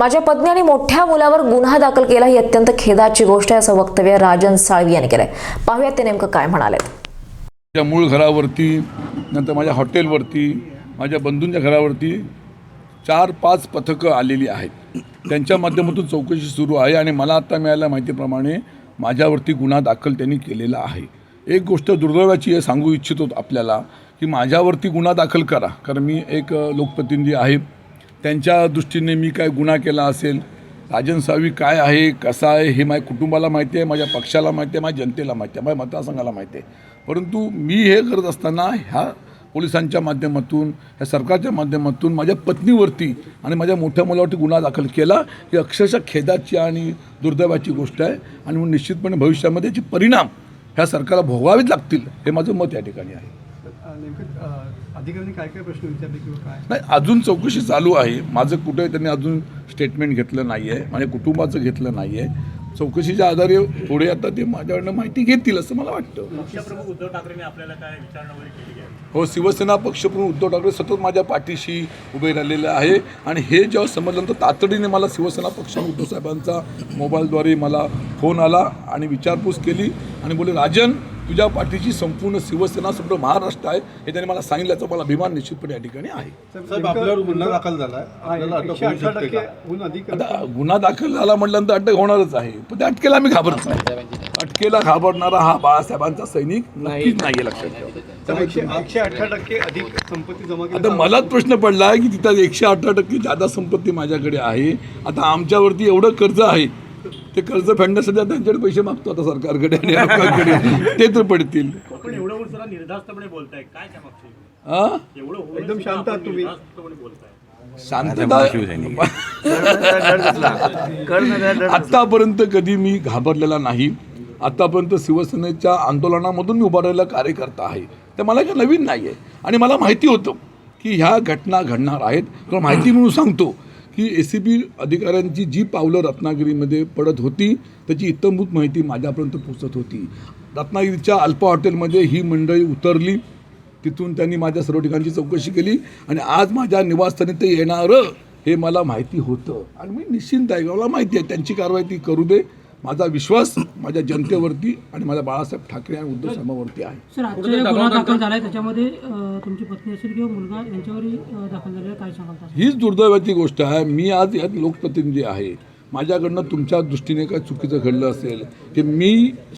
माझ्या पत्नीने मोठ्या मुलावर गुन्हा दाखल केला ही अत्यंत खेदाची गोष्ट आहे असं वक्तव्य राजन साळवी यांनी केलंय. पाहूयात ते नेमकं काय म्हणालेत. माझ्या मूळ घरावरती नंतर माझ्या हॉटेलवरती माझ्या बंधूंच्या घरावरती चार पाच पथकं आलेली आहेत. त्यांच्या माध्यमातून चौकशी सुरू आहे आणि मला आता मिळाल्या माहितीप्रमाणे माझ्यावरती गुन्हा दाखल त्यांनी केलेला आहे. एक गोष्ट दुर्दैवाची आहे सांगू इच्छितो आपल्याला की माझ्यावरती गुन्हा दाखल करा. कारण मी एक लोकप्रतिनिधी आहे. त्यांच्या दृष्टीने मी काय गुन्हा केला असेल? राजन सावी काय आहे? कसा आहे? हे माझ्या कुटुंबाला माहिती आहे माझ्या पक्षाला माहिती आहे माझ्या जनतेला माहिती आहे माझ्या मतदारसंघाला माहिती आहे. परंतु मी हे करत असताना ह्या पोलिसांच्या माध्यमातून ह्या सरकारच्या माध्यमातून माझ्या पत्नीवरती आणि माझ्या मोठ्या मुलावरती गुन्हा दाखल केला. ही अक्षरशः खेदाची आणि दुर्दैवाची गोष्ट आहे आणि म्हणून निश्चितपणे भविष्यामध्ये याचे परिणाम ह्या सरकारला भोगावेच लागतील हे माझं मत या ठिकाणी आहे. अधिकाऱ्यांनी काय काय प्रश्न विचारले किंवा काय? नाही अजून चौकशी चालू आहे. माझं कुठे त्यांनी अजून स्टेटमेंट घेतलं नाही आहे माझ्या कुटुंबाचं घेतलं नाही आहे चौकशीच्या आधारे पुढे आता ते माझ्याकडनं माहिती घेतील असं मला वाटतं. पक्षप्रमुख उद्धव ठाकरेंनी आपल्याला काय विचारणा वगैरे केली आहे? हो शिवसेना पक्षप्रमुख उद्धव ठाकरे सतत माझ्या पाठीशी उभे राहिलेले आहे. आणि हे जेव्हा समजल्यानंतर तातडीने मला शिवसेना पक्षप्रमुख उद्धव साहेबांचा मोबाईलद्वारे मला फोन आला आणि विचारपूस केली आणि बोले राजन तुझ्या पाठीची संपूर्ण शिवसेना संपूर्ण महाराष्ट्र आहे हे त्यांनी मला सांगितल्याचा मला अभिमान निश्चितपणे या ठिकाणी आहे. गुन्हा दाखल झाला म्हटल्यानंतर अटक होणारच आहे. पण त्या अटकेला आम्ही घाबरत नाही. अटकेला घाबरणारा हा बाळासाहेबांचा सैनिक नक्कीच नाही लक्षात ठेवा. तर एकशे एकशे अठरा टक्के अधिक संपत्ती जमा केली आता मलाच प्रश्न पडला की तिथं एकशे अठरा टक्के जादा संपत्ती माझ्याकडे आहे. आता आमच्यावरती एवढं कर्ज आहे ते कर्ज फेडण्यासाठी त्यांच्याकडे पैसे मागतो आता सरकारकडे आणि लोकांकडे ते तर पडतील. पण एवढं होऊन जरा निर्धास्तपणे बोलताय. काय त्या मागचे? हा? एवढं होऊन एकदम सुद्धा शांत आहात आपण तुम्ही. निर्धास्तपणे बोलताय. शांतता आतापर्यंत कधी मी घाबरलेला नाही. आतापर्यंत शिवसेनेच्या आंदोलनामधून मी उभा राहिलेला कार्यकर्ता आहे. ते मला काही नवीन नाही आहे आणि मला माहिती होतं की ह्या घटना घडणार आहेत. किंवा माहिती म्हणून सांगतो. की ए सी बी अधिकाऱ्यांची जी पावलं रत्नागिरीमध्ये पडत होती त्याची इत्तमभूत माहिती माझ्यापर्यंत पोचत होती. रत्नागिरीच्या अल्पा हॉटेलमध्ये ही मंडळी उतरली. तिथून त्यांनी माझ्या सर्व ठिकाणची चौकशी केली आणि आज माझ्या निवासस्थानी ते येणारं हे मला माहिती होतं. आणि मी निश्चिंत आहे मला माहिती आहे त्यांची कारवाई ती करू दे. माझा विश्वास माझ्या जनतेवरती आणि माझ्या बाळासाहेब ठाकरे आणि उद्धव साहेबांवरती आहे सर आजच्या जे गुन्हा दाखल झाला आहे त्याच्यामध्ये अ, तुमची पत्नी असेल किंवा मुलगा यांच्यावरही अ, दाखल झालेला. काय सांगाल? हीच दुर्दैवाची गोष्ट आहे मी आज यात लोकप्रतिनिधी आहे माझ्याकडनं तुमच्या दृष्टीने काय चुकीचं घडलं असेल की मी